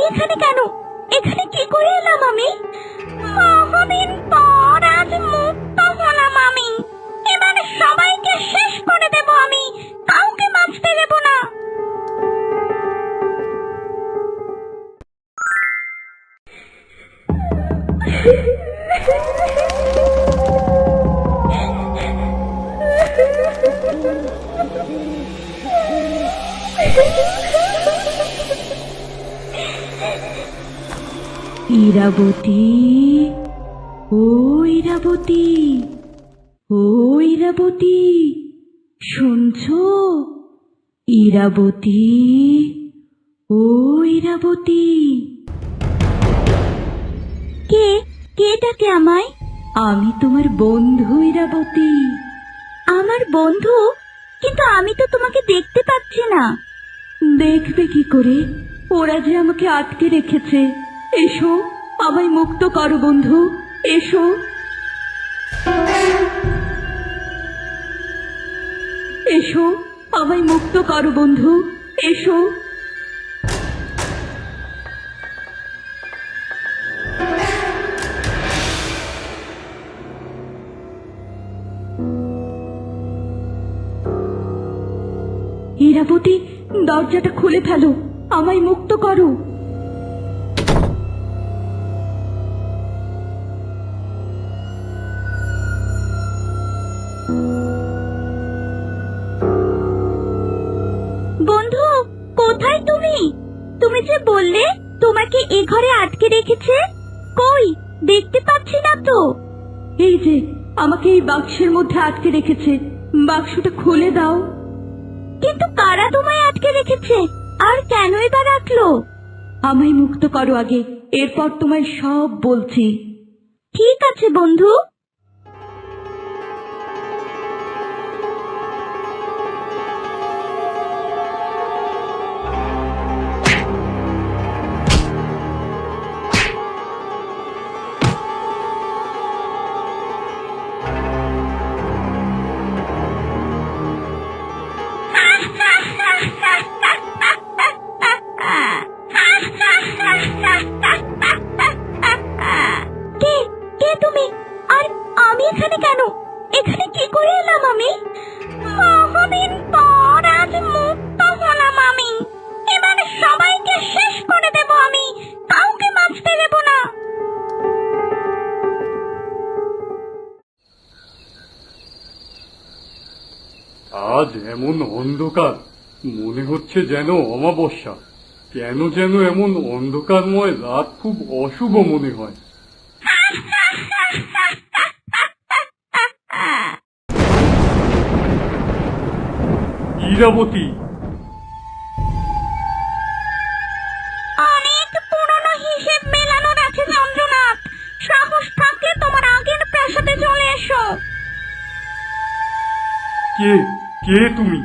আমি এখানে কেন? এখানে কি করে এলাম আমি? বহুদিন পর আজ মুক্ত হলাম আমি। এবার সবাইকে শেষ করে দেব আমি। কাউকে বাঁচতে দেব না। ইরাবতী ও ইরাবতী ও ইরাবতী শুনছো? ইরাবতী ও ইরাবতী কে? কে ডাকে আমায়? আমি তোমার বন্ধু ইরাবতী। আমার বন্ধু? কিন্তু আমি তো তোমাকে দেখতে পাচ্ছি না। দেখবে কি করে? ওরা যে আমাকে আটকে রেখেছে। এসো। আমায় মুক্ত করো, বন্ধু। এসো। এসো, আমায় মুক্ত করো, বন্ধু। এসো। হীরাবতী দরজাটা খুলে ফেলো। আমায় মুক্ত করো। তুমি? তুমি যে বললে তোমাকে এ ঘরে আটকে রেখেছে? কই? দেখতে পাচ্ছি না তো। এই যে আমাকে এই বাক্সের মধ্যে আটকে রেখেছে। বাক্সটা খুলে দাও। কিন্তু কারা তোমায় আটকে রেখেছে? আর কেনই বা রাখল আমায় মুক্ত করো আগে এরপর তোমায় সব বলছি। ঠিক আছে বন্ধু। এখানে কেন? এখানে কি করে এলাম আমি? বহুদিন পর আজ মুক্ত হলাম আমি। এবার সবাইকে শেষ করে দেব আমি। কাউকে বাঁচতে দেব না। আজ এমন অন্ধকার, মনে হচ্ছে যেন অমাবস্যা। কেন যেন এমন অন্ধকারময় রাত খুব অশুভ মনে হয়। অনেক পুরনো হিসেব মেলানোর আছে চন্দ্রনাথ। সাহস থাকলে তোমার আগের প্রাসাদে চলে এসো। কে? কে তুমি?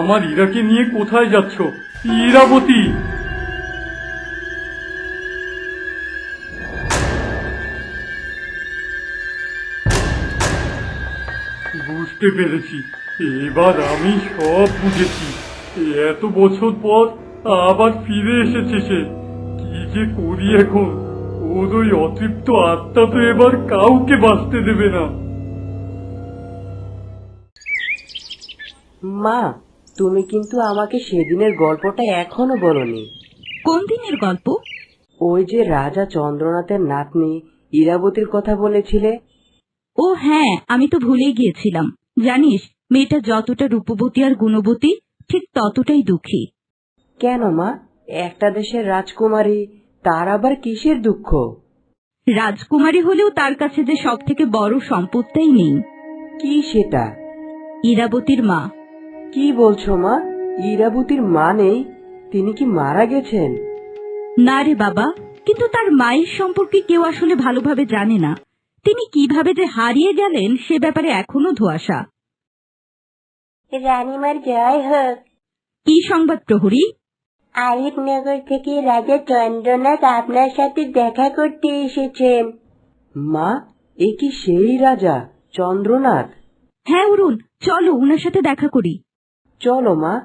আমার ইরাকে নিয়ে কোথায় যাচ্ছ? ইরাবতী! বুঝতে পেরেছি। এবার আমি সব বুঝেছি। এত বছর পর আবার ফিরে এসেছে সে। কি যে করি এখন? ওর ওই অতৃপ্ত আত্মা তো এবার কাউকে বাঁচতে দেবে না। মা তুমি কিন্তু আমাকে সেদিনের গল্পটা এখনও বলনি। কোন দিনের গল্প? ওই যে রাজা চন্দ্রনাথের নাতনি ইরাবতীর কথা বলেছিলে। ও হ্যাঁ আমি তো ভুলেই গিয়েছিলাম। জানিস মেয়েটা যতটা রূপবতী আর গুণবতী ঠিক ততটাই দুঃখী। কেন মা? একটা দেশের রাজকুমারী তার আবার কিসের দুঃখ? রাজকুমারী হলেও তার কাছে যে সব থেকে বড় সম্পদটাই নেই। কি সেটা? ইরাবতীর মা। কি বলছো মা? ইরাবতীর মা নেই? তিনি কি মারা গেছেন? না রে বাবা কিন্তু তার মায়ের সম্পর্কে কেউ আসলে ভালোভাবে জানে না। তিনি কীভাবে যে হারিয়ে গেলেন সে ব্যাপারে এখনও ধোয়াশা। রানীমার জয় হোক। কি সংবাদ প্রহরী? আরিফনগর থেকে রাজা চন্দ্রনাথ আপনার সাথে দেখা করতে এসেছেন। মা এ কি সেই রাজা চন্দ্রনাথ? হ্যাঁ অরুণ চলো ওনার সাথে দেখা করি। চলো মা।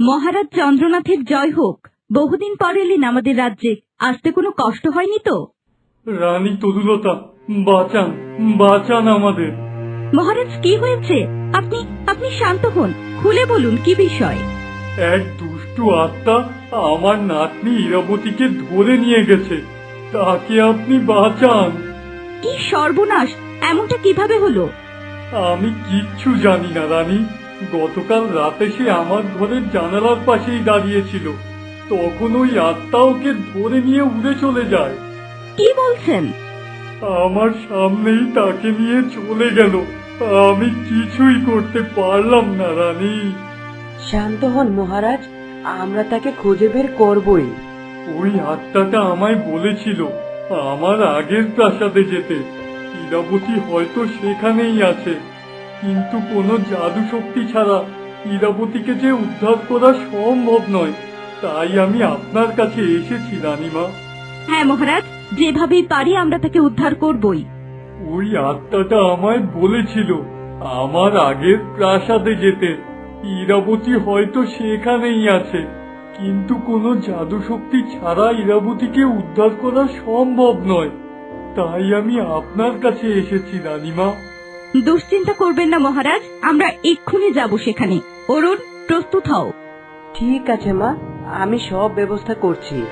মহারাজ চন্দ্রনাথের জয় হোক। বহুদিন পর এলেন আমাদের রাজ্যে। আসতে কোনো কষ্ট হয়নি তো? রানী তরুলতা বাঁচান বাঁচান আমাদের। মহারাজ কি হয়েছে? আপনি আপনি শান্ত হন। খুলে বলুন কি বিষয়? এক দুষ্টু আত্মা আমার নাতনি ইরাবতীকে ধরে নিয়ে গেছে। তাকে আপনি বাঁচান। কি সর্বনাশ! এমনটা কীভাবে হলো? আমি কিচ্ছু জানি না রানী। গতকাল রাতে সে আমার ঘরের জানালার পাশেই দাঁড়িয়েছিল। তখন ওই আত্মা ওকে ধরে নিয়ে উড়ে চলে যায়। কি বলছেন? আমার সামনেই তাকে নিয়ে চলে গেল। আমি কিছুই করতে পারলাম না রানী। শান্ত হন মহারাজ আমরা তাকে খুঁজে বের করবই। ওই আত্মাটা আমায় বলেছিল আমার আগের প্রাসাদে যেতে। ইরাবতী হয়তো সেখানেই আছে। কিন্তু কোনো জাদু শক্তি ছাড়া ইরাবতীকে যে উদ্ধার করা সম্ভব নয় তাই আমি আপনার কাছে এসেছি রানীমা। হ্যাঁ মহারাজ যেভাবেই পারি আমরা তাকে উদ্ধার করবই। ওই আত্মাটা আমায় বলেছিল আমার আগের প্রাসাদে যেতে। ইরাবতী হয়তো সেখানেই আছে কিন্তু কোনো জাদু শক্তি ছাড়া ইরাবতীকে উদ্ধার করা সম্ভব নয়। তাই আমি আপনার কাছে এসেছি রানীমা। দুশ্চিন্তা করবেন না মহারাজ। আমরা এক্ষুনি যাব সেখানে। অরুণ প্রস্তুত হও। ঠিক আছে মা। আমি সব ব্যবস্থা করছি।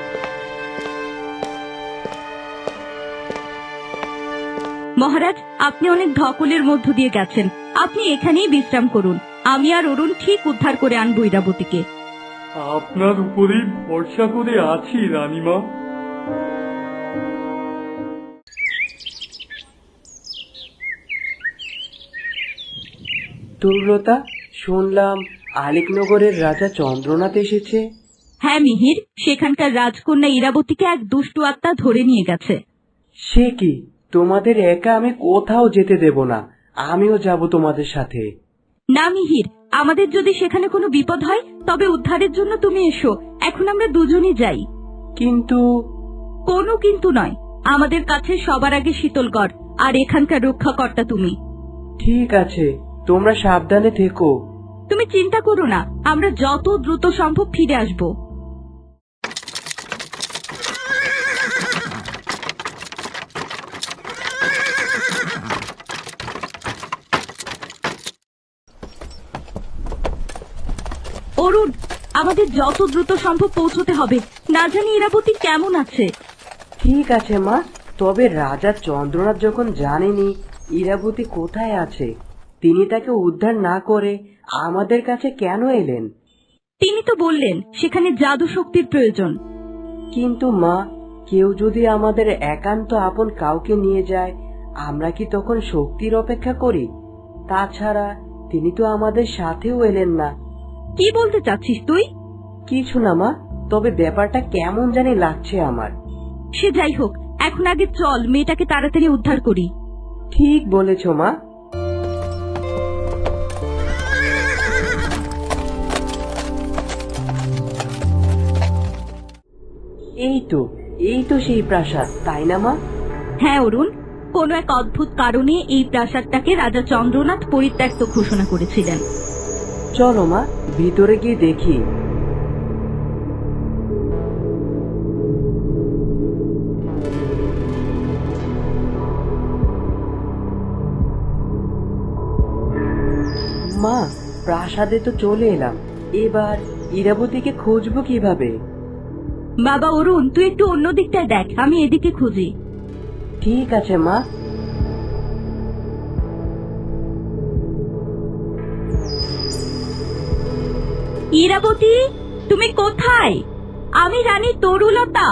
মহারাজ আপনি অনেক ধকলের মধ্য দিয়ে গেছেন। আপনি এখানেই বিশ্রাম করুন। আমি আর অরুণ ঠিক উদ্ধার করে আনব ইরাবতীকে। আপনার উপরেই ভরসা করে আছি রানীমা। তরুলতা শুনলাম আলিকনগরের রাজা চন্দ্রনাথ এসেছে। হ্যাঁ মিহির সেখানকার রাজকন্যা ইরাবতীকে এক দুষ্টু আত্মা ধরে নিয়ে গেছে। সে কি? তোমাদের একা আমি কোথাও যেতে দেব না। আমিও যাব তোমাদের সাথে। না মিহির আমাদের যদি সেখানে কোনো বিপদ হয় তবে উদ্ধারের জন্য তুমি এসো। এখন আমরা দুজনই যাই। কিন্তু কোনো কিন্তু নয় আমাদের কাছে সবার আগে শীতলগড় আর এখানকার রক্ষাকর্তা তুমি। ঠিক আছে তোমরা সাবধানে থেকো। তুমি চিন্তা করো না আমরা যত দ্রুত সম্ভব ফিরে আসব অরুণ আমাদের যত দ্রুত সম্ভব পৌঁছতে হবে। না জানি ইরাবতী কেমন আছে। ঠিক আছে মা। তবে রাজা চন্দ্রনাথ যখন জানেনি ইরাবতী কোথায় আছে তিনি তাকে উদ্ধার না করে আমাদের কাছে কেন এলেন? তিনি তো বললেন সেখানে জাদু শক্তির প্রয়োজন। কিন্তু মা কেউ যদি আমাদের একান্ত আপন কাউকে নিয়ে যায় আমরা কি তখন শক্তির অপেক্ষা করি? তাছাড়া তিনি তো আমাদের সাথেও এলেন না। কি বলতে চাচ্ছিস তুই? কিছু না মা। তবে ব্যাপারটা কেমন জানি লাগছে আমার। সে যাই হোক এখন আগে চল মেয়েটাকে তাড়াতাড়ি উদ্ধার করি। ঠিক বলেছ মা। এই তো এই তো সেই প্রাসাদ তাই না মা? হ্যাঁ অরুণ। কোন এক অদ্ভুত কারণে এই প্রাসাদটাকে রাজা চন্দ্রনাথ পরিত্যক্ত ঘোষণা করেছিলেন। চলো মা ভিতরে গিয়ে দেখি। মা প্রাসাদে তো চলে এলাম। এবার ইরাবতীকে খুঁজবো কীভাবে? বাবা অরুণ তুই একটু অন্য দিকটায় দেখ আমি এদিকে খুঁজি। ঠিক আছে মা ইরাবতী তুমি কোথায়? আমি রানী তরুলতা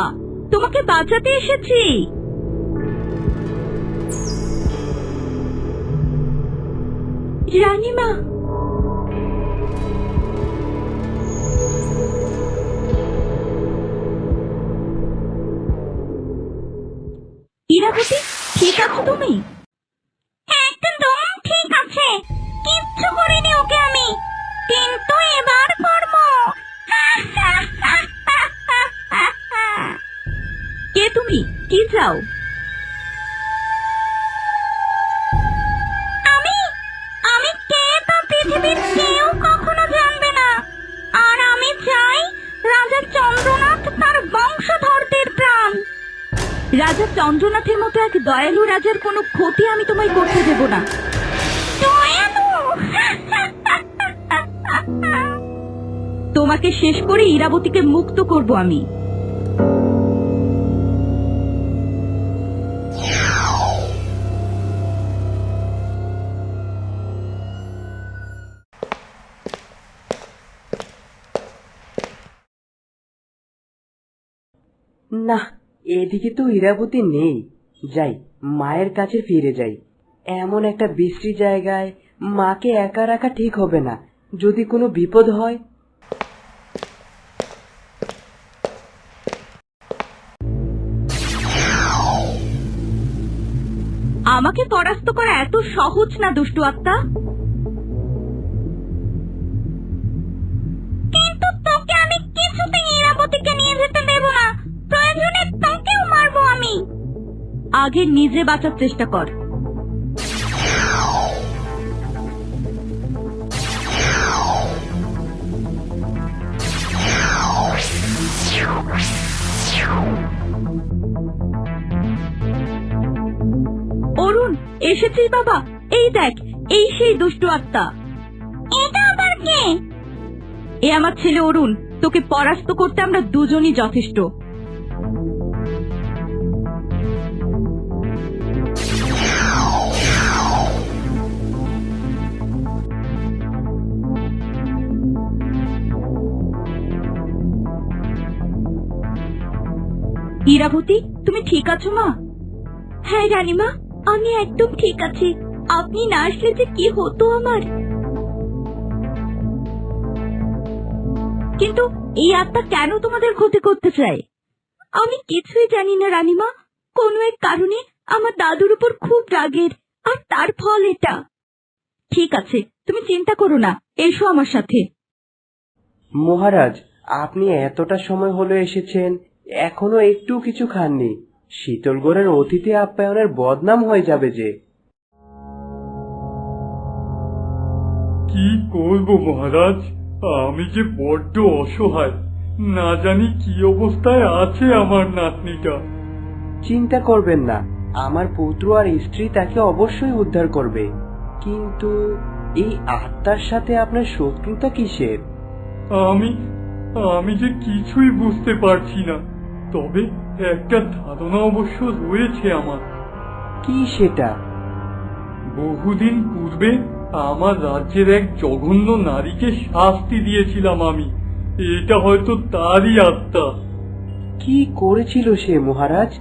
তোমাকে বাঁচাতে এসেছি। রানীমা। ইরাবতী ঠিক আছো তুমি? রাজার কোনো ক্ষতি আমি তোমায় করতে দেব না। তোমাকে শেষ করে ইরাবতীকে মুক্ত করব আমি। না, এদিকে তো ইরাবতী নেই। যাই, মায়ের কাছে ফিরে যাই। এমন একটা বিশ্রী জায়গায় মাকে একা রাখা ঠিক হবে না। যদি কোনো বিপদ হয়? আমাকে পরাস্ত করা এত সহজ না, দুষ্টু আত্মা। আগে নিজে বাঁচার চেষ্টা কর। অরুণ এসেছিস বাবা? এই দেখ এই সেই দুষ্টু আত্মা। এটা আবার কে? এ আমার ছেলে অরুণ তোকে পরাস্ত করতে আমরা দুজনই যথেষ্ট। ইরাবতী তুমি ঠিক আছো মা? হ্যাঁ রানীমা, আমি একদম ঠিক আছি। আপনি না আসলে যে কি হতো আমার? কিন্তু এই আত্মা কেন তোমাদের ক্ষতি করতে চায়? আমি কিছুই জানি না, রানীমা। কোনো এক কারণে আমার দাদুর উপর খুব রাগের, আর তার ফল এটা। ঠিক আছে, তুমি চিন্তা করো না, এসো আমার সাথে। মহারাজ, আপনি এতটা সময় হলো এসেছেন এখনও একটু কিছু খাননি। শীতলগড়ের অতিথি আপ্যায়নের বদনাম হয়ে যাবে যে। কি করব মহারাজ? আমি যে বড্ড অসহায়। না জানি কি অবস্থায় আছে আমার নাতনিটা। চিন্তা করবেন না। আমার পুত্র আর স্ত্রী তাকে অবশ্যই উদ্ধার করবে। কিন্তু এই আত্মার সাথে আপনার শত্রুতা কিসের? আমি আমি যে কিছুই বুঝতে পারছি না। তবে একটা ধারণা অবশ্য রয়েছে আমার। কি সেটা? বহুদিন পূর্বে আমার রাজ্যের এক জঘন্য নারীকে শাস্তি দিয়েছিলাম আমি। এটা হয়তো তারই আত্মা। কি করেছিল সে মহারাজ?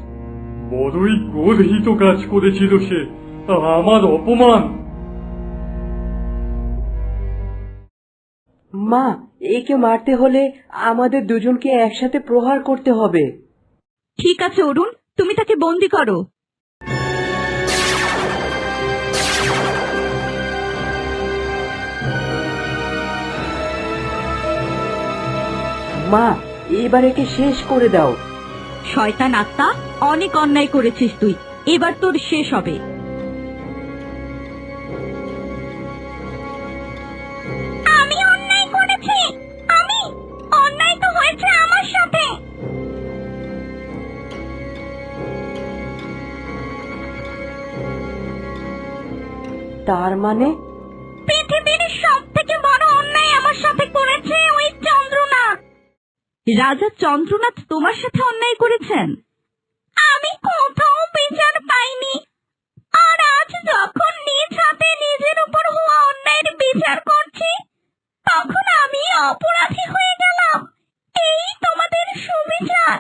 বড়ই গর্হিত কাজ করেছিল সে। আমার অপমান। মা একে মারতে হলে আমাদের দুজনকে একসাথে প্রহার করতে হবে। ঠিক আছে অরুণ। তুমি তাকে বন্দি করো। মা এবার একে শেষ করে দাও। শয়তান আত্মা অনেক অন্যায় করেছিস তুই। এবার তোর শেষ হবে। তার মানে? পৃথিবীর সব থেকে বড় অন্যায় আমার সাথে করেছে ওই চন্দ্রনাথ। রাজা চন্দ্রনাথ তোমার সাথে অন্যায় করেছেন? আমি কোথাও বিচার পাইনি। আর আজ যখন নিজ হাতে নিজের উপর হওয়া অন্যায়ের বিচার করছি তখন আমি অপরাধী হয়ে গেলাম। এই তোমাদের সুবিচার।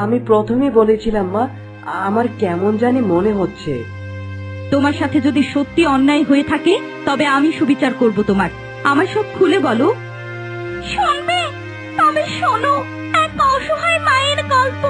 আমি প্রথমে বলেছিলাম মা আমার কেমন জানি মনে হচ্ছে। তোমার সাথে যদি সত্যি অন্যায় হয়ে থাকে তবে আমি সুবিচার করব তোমার। আমার সব খুলে বলো। শুনবে? তবে শোনো এক অসহায় মায়ের গল্প।